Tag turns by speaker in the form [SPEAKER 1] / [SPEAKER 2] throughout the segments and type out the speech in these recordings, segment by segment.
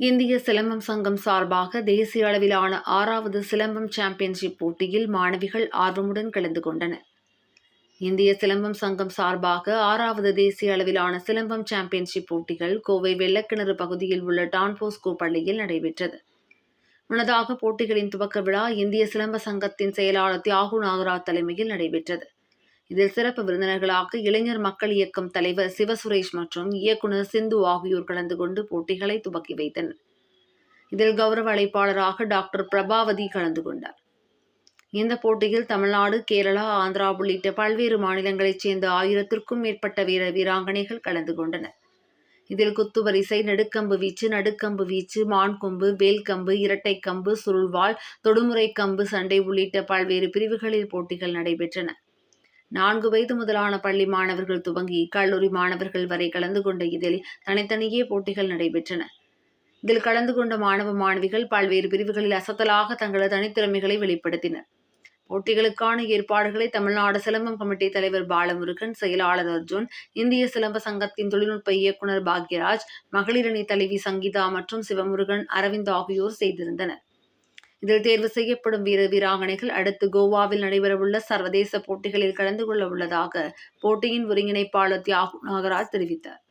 [SPEAKER 1] இந்திய சிலம்பம் சங்கம் சார்பாக தேசிய அளவிலான ஆறாவது சிலம்பம் சாம்பியன்ஷிப் போட்டியில் மாணவிகள் ஆர்வமுடன் கலந்து கொண்டனர். இந்திய சிலம்பம் சங்கம் சார்பாக ஆறாவது தேசிய அளவிலான சிலம்பம் சாம்பியன்ஷிப் போட்டிகள் கோவை வெள்ளக்கிணறு பகுதியில் உள்ள டான்போஸ்கோ பள்ளியில் நடைபெற்றது. முன்னதாக போட்டிகளின் துவக்க விழா இந்திய சிலம்ப சங்கத்தின் செயலாளர் தியாகு நாகராஜ் தலைமையில் நடைபெற்றது. இதில் சிறப்பு விருந்தினர்களாக இளைஞர் மக்கள் இயக்கம் தலைவர் சிவசுரேஷ் மற்றும் இயக்குனர் சிந்து ஆகியோர் கலந்து கொண்டு போட்டிகளை துவக்கி வைத்தனர். இதில் கௌரவ அழைப்பாளராக டாக்டர் பிரபாவதி கலந்து கொண்டார். இந்த போட்டியில் தமிழ்நாடு கேரளா ஆந்திரா உள்ளிட்ட பல்வேறு மாநிலங்களைச் சேர்ந்த ஆயிரத்திற்கும் மேற்பட்ட வீர வீராங்கனைகள் கலந்து கொண்டனர். இதில் குத்துவரிசை நடுக்கம்பு வீச்சு நடுக்கம்பு வீச்சு மான்கொம்பு வேல்கம்பு இரட்டைக்கம்பு சுருள்வாள் தொடுமுறை கம்பு சண்டை உள்ளிட்ட பல்வேறு பிரிவுகளில் போட்டிகள் நடைபெற்றன. நான்கு வயது முதலான பள்ளி மாணவர்கள் துவங்கி கல்லூரி மாணவர்கள் வரை கலந்து கொண்ட இதில் தனித்தனியே போட்டிகள் நடைபெற்றன. இதில் கலந்து கொண்ட மாணவ மாணவிகள் பல்வேறு பிரிவுகளில் அசத்தலாக தங்களது தனித்திறமைகளை வெளிப்படுத்தினர். போட்டிகளுக்கான ஏற்பாடுகளை தமிழ்நாடு சிலம்பம் கமிட்டி தலைவர் பாலமுருகன் செயலாளர் அர்ஜுன் இந்திய சிலம்ப சங்கத்தின் தொழில்நுட்ப இயக்குனர் பாக்யராஜ் மகளிரணி தலைவி சங்கீதா மற்றும் சிவமுருகன் அரவிந்த் ஆகியோர் செய்திருந்தனர். இதில் தேர்வு செய்யப்படும் வீர வீராங்கனைகள் அடுத்து கோவாவில் நடைபெறவுள்ள சர்வதேச போட்டிகளில் கலந்து கொள்ள உள்ளதாக போட்டியின் ஒருங்கிணைப்பாளர் தியாகு நாகராஜ் தெரிவித்தார்.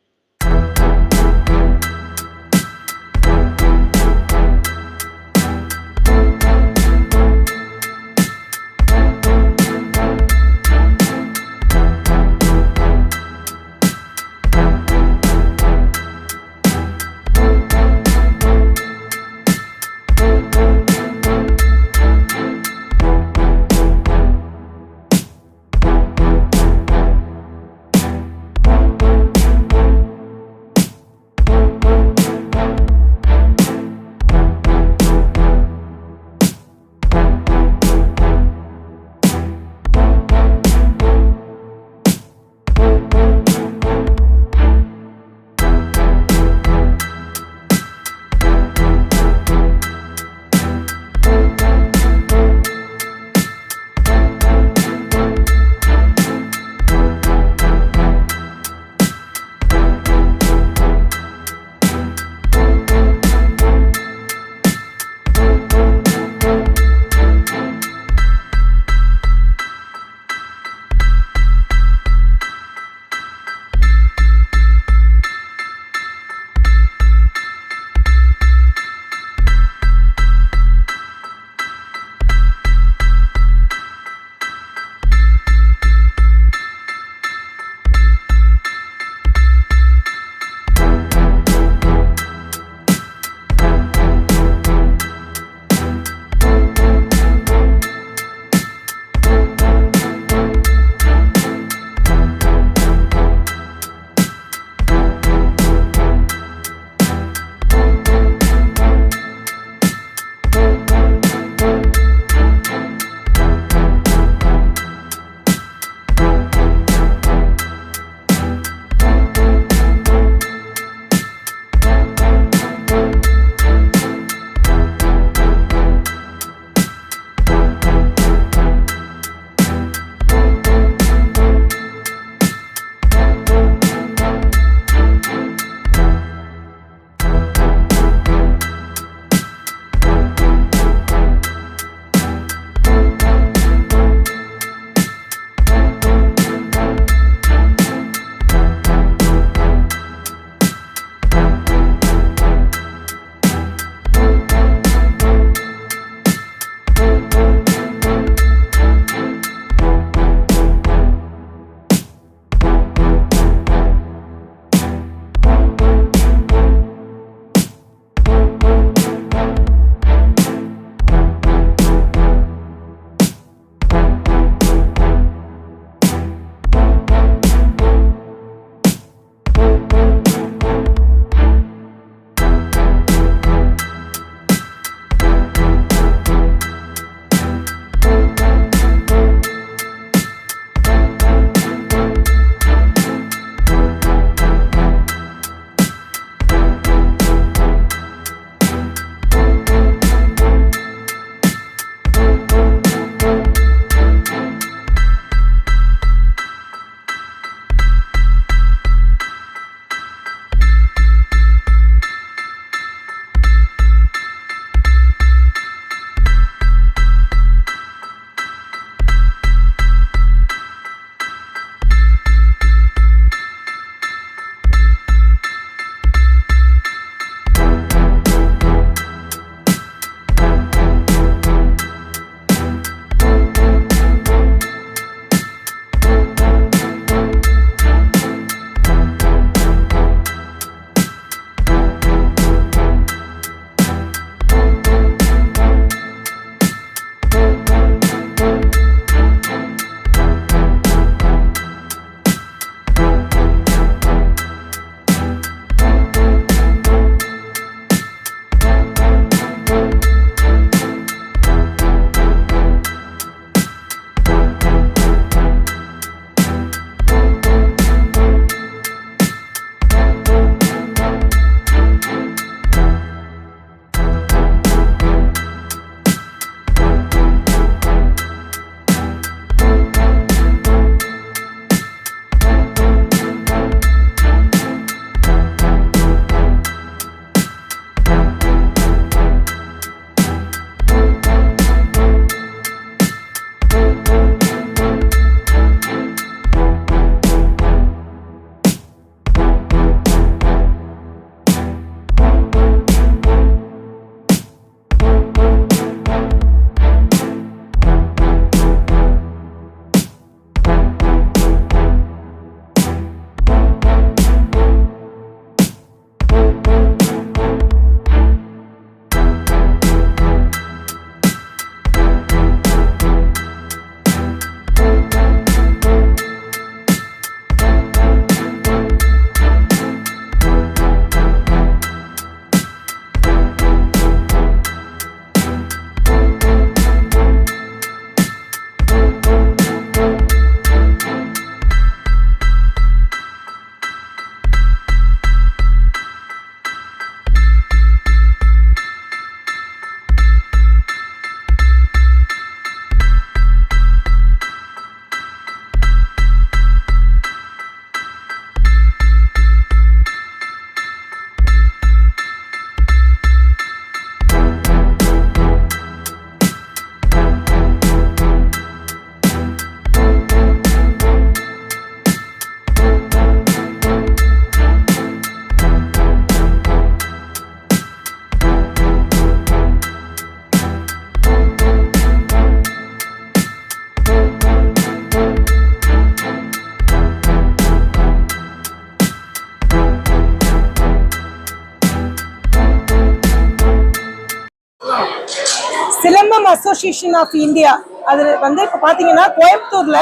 [SPEAKER 2] அசோசியேஷன் ஆஃப் இந்தியா அது வந்து இப்போ பார்த்தீங்கன்னா கோயம்புத்தூரில்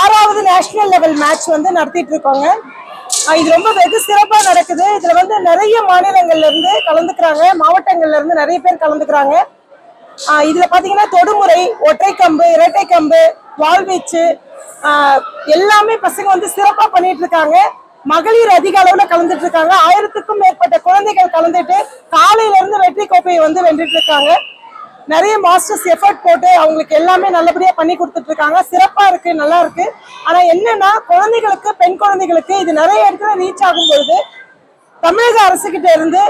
[SPEAKER 2] ஆறாவது நேஷனல் லெவல் மேட்ச் வந்து நடத்திட்டு இருக்கோங்க இது ரொம்ப வெகு சிறப்பாக நடக்குது. இதில் வந்து நிறைய மாநிலங்கள்லேருந்து கலந்துக்கிறாங்க. மாவட்டங்கள்லேருந்து நிறைய பேர் கலந்துக்கிறாங்க. இதில் பார்த்தீங்கன்னா தொடுமுறை ஒற்றை கம்பு இரட்டை கம்பு வாள்வீச்சு எல்லாமே பசங்க வந்து சிறப்பாக பண்ணிட்டு இருக்காங்க மகளிர் அதிக அளவுல கலந்துட்டு இருக்காங்க ஆயிரத்துக்கும் மேற்பட்ட குழந்தைகள் கலந்துட்டு காலையில இருந்து வெற்றி கோப்பையை வந்து வென்றுட்டு இருக்காங்க நிறைய மாஸ்டர்ஸ் எஃபர்ட் போட்டு அவங்களுக்கு எல்லாமே நல்லபடியாக பண்ணி கொடுத்துட்டு இருக்காங்க சிறப்பாக இருக்கு நல்லா இருக்கு. ஆனால் என்னன்னா குழந்தைகளுக்கு பெண் குழந்தைகளுக்கு இது நிறைய இடத்துல ரீச் ஆகும் பொழுது தமிழக அரசுகிட்ட இருந்து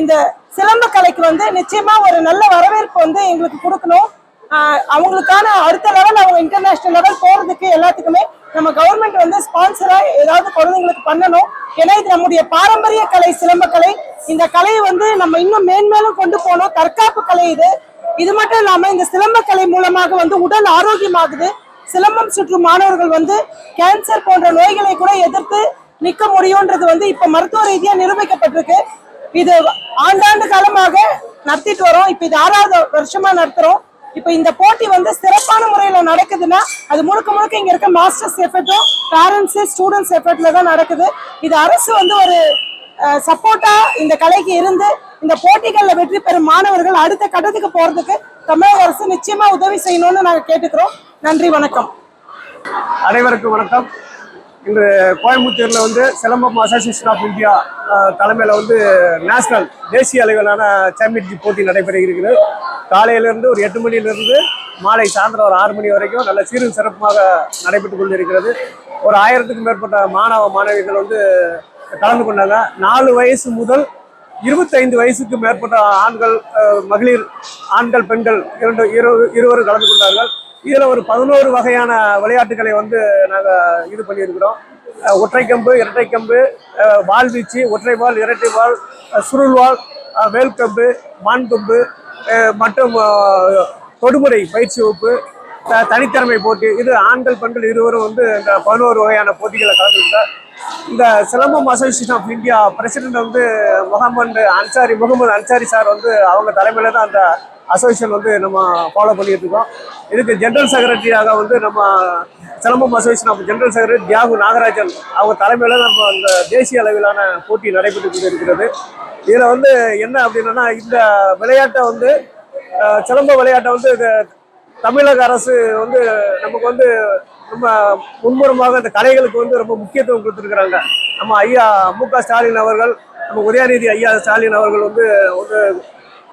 [SPEAKER 2] இந்த சிலம்ப கலைக்கு வந்து நிச்சயமா ஒரு நல்ல வரவேற்பு வந்து எங்களுக்கு கொடுக்கணும். அவங்களுக்கான அடுத்த லெவல் அவங்க இன்டர்நேஷனல் லெவல் போறதுக்கு எல்லாத்துக்குமே நம்ம கவர்மெண்ட் வந்து ஸ்பான்சரா ஏதாவது குழந்தைங்களுக்கு பண்ணணும். ஏன்னா இது நம்முடைய பாரம்பரிய கலை சிலம்ப கலை. இந்த கலையை வந்து நம்ம இன்னும் மேன்மேலும் கொண்டு போகணும். தற்காப்பு கலை இது. இது மட்டும் இல்லாம இந்த சிலம்ப கலை மூலமாக வந்து உடல் ஆரோக்கியமாகுது. சிலம்பம் சுற்றும் மாணவர்கள் வந்து கேன்சர் போன்ற நோய்களை கூட எதிர்த்து நிக்க முடியும்ன்றது வந்து இப்ப மருத்துவ ரீதியா நிரூபிக்கப்பட்டிருக்கு. இது ஆண்டாண்டு காலமாக நடத்திட்டு வரோம். இப்ப இது ஆறாவது வருஷமா நடத்துறோம். இப்ப இந்த போட்டி வந்து சிறப்பான முறையில நடக்குதுன்னா அது முழுக்க முழுக்க இங்க இருக்க மாஸ்டர்ஸ் எஃபர்ட்டும் பேரண்ட்ஸ் ஸ்டூடெண்ட்ஸ் எஃபர்ட்ல தான் நடக்குது. இது அரசு வந்து ஒரு சப்போர்ட்டா இந்த கலைக்கு இருந்து இந்த போட்டிகள்ல வெற்றி பெறும் மாணவர்கள் அடுத்த கட்டத்துக்கு போறதுக்கு தமிழக அரசு நிச்சயமா உதவி செய்யணும்னு நாங்க கேட்டுக்கிறோம். நன்றி வணக்கம்.
[SPEAKER 3] அனைவருக்கும் வணக்கம். இன்று கோயம்புத்தூரில் வந்து சிலம்பம் அசோசியேஷன் ஆஃப் இந்தியா தலைமையில் வந்து நேஷனல் தேசிய அளவிலான சாம்பியன்ஷிப் போட்டி நடைபெற இருக்கிறது. காலையிலிருந்து ஒரு எட்டு மணியிலிருந்து மாலை சாயந்தரம் ஒரு ஆறு மணி வரைக்கும் நல்ல சீரும் சிறப்புமாக நடைபெற்று கொண்டிருக்கிறது. ஒரு ஆயிரத்துக்கும் மேற்பட்ட மாணவ மாணவிகள் வந்து கலந்து கொண்டாங்க. நாலு வயசு முதல் இருபத்தைந்து வயசுக்கு மேற்பட்ட ஆண்கள் மகளிர் ஆண்கள் பெண்கள் இரண்டு இரு இருவரும் கலந்து கொண்டார்கள். இதில் ஒரு பதினோரு வகையான விளையாட்டுகளை வந்து நாங்கள் இது பண்ணியிருக்கிறோம். அஹ், ஒற்றைக்கம்பு இரட்டைக்கம்பு அஹ், வாள்வீச்சு ஒற்றை வால் இரட்டை வால் சுருள் வால் வேல்கம்பு மான் கம்பு மற்றும் தொடுமுறை பயிற்சி வகுப்பு தனித்திறமை போட்டி. இது ஆண்கள் பெண்கள் இருவரும் வந்து இந்த பதினோரு வகையான போட்டிகளை கலந்துக்கிட்டார் இந்த silambam association of India president வந்து முகமது அன்சாரி முகமது அன்சாரி சார் வந்து அவங்க தலைமையில தான் அந்த அசோசியேஷன் வந்து நம்ம ஃபாலோ பண்ணிட்டு இருக்கோம். இதுக்கு ஜென்ரல் செக்ரட்டரியாக வந்து நம்ம silambam association of general secretary Thiyagu Nagarajan அவங்க தலைமையில நம்ம அந்த தேசிய அளவிலான போட்டி நடைபெற்று கொண்டு இருக்கிறது இதில் வந்து என்ன அப்படின்னா இந்த விளையாட்டை வந்து சிலம்ப விளையாட்டை வந்து இது தமிழக அரசு வந்து நமக்கு வந்து ரொம்ப முன்முறமாக இந்த கலைகளுக்கு வந்து ரொம்ப முக்கியத்துவம் கொடுத்துருக்குறாங்க. நம்ம ஐயா மு க ஸ்டாலின் அவர்கள் நம்ம உதயநிதி ஐயா ஸ்டாலின் அவர்கள் வந்து வந்து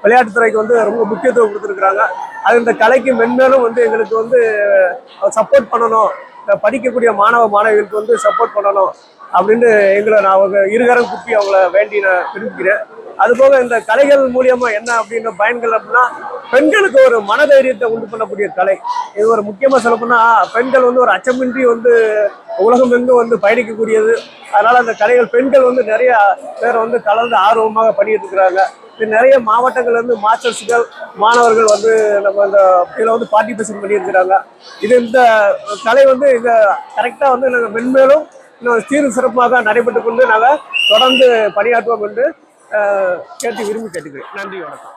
[SPEAKER 3] விளையாட்டுத்துறைக்கு வந்து ரொம்ப முக்கியத்துவம் கொடுத்துருக்குறாங்க. அது இந்த கலைக்கு மென்மேலும் வந்து எங்களுக்கு வந்து சப்போர்ட் பண்ணணும். படிக்கக்கூடிய மாணவ மாணவிகளுக்கு வந்து சப்போர்ட் பண்ணணும் அப்படின்னு எங்களை நான் அவங்க இருகரம் குப்பி அவங்கள வேண்டி நான் விரும்புகிறேன். அதுபோக இந்த கலைகள் மூலியமா என்ன அப்படின்னு பயன்கள் அப்படின்னா பெண்களுக்கு ஒரு மனதைரியத்தை உண்டு பண்ணக்கூடிய கலை. இது ஒரு முக்கியமா சொல்லப்போனா பெண்கள் வந்து ஒரு அச்சமின்றி வந்து உலகம் எங்கும் வந்து பயணிக்கக்கூடியது. அதனால அந்த கலைகள் பெண்கள் வந்து நிறைய பேர் வந்து கலந்து ஆர்வமாக பண்ணிட்டு இருக்கிறாங்க. நிறைய மாவட்டங்கள்ல இருந்து மாணவர்கள் வந்து நம்ம இந்த இதில் வந்து பார்ட்டிசிபேஷன் பண்ணியிருக்கிறாங்க. இது இந்த கலை வந்து இந்த கரெக்டாக வந்து நாங்கள் மென்மேலும் இன்னும் சீரும் சிறப்பாக நடைபெற்று கொண்டு நாங்கள் தொடர்ந்து பணியாற்றுவோம் என்று கேட்டு விரும்பி கேட்டுக்கிறேன். நன்றி வணக்கம்.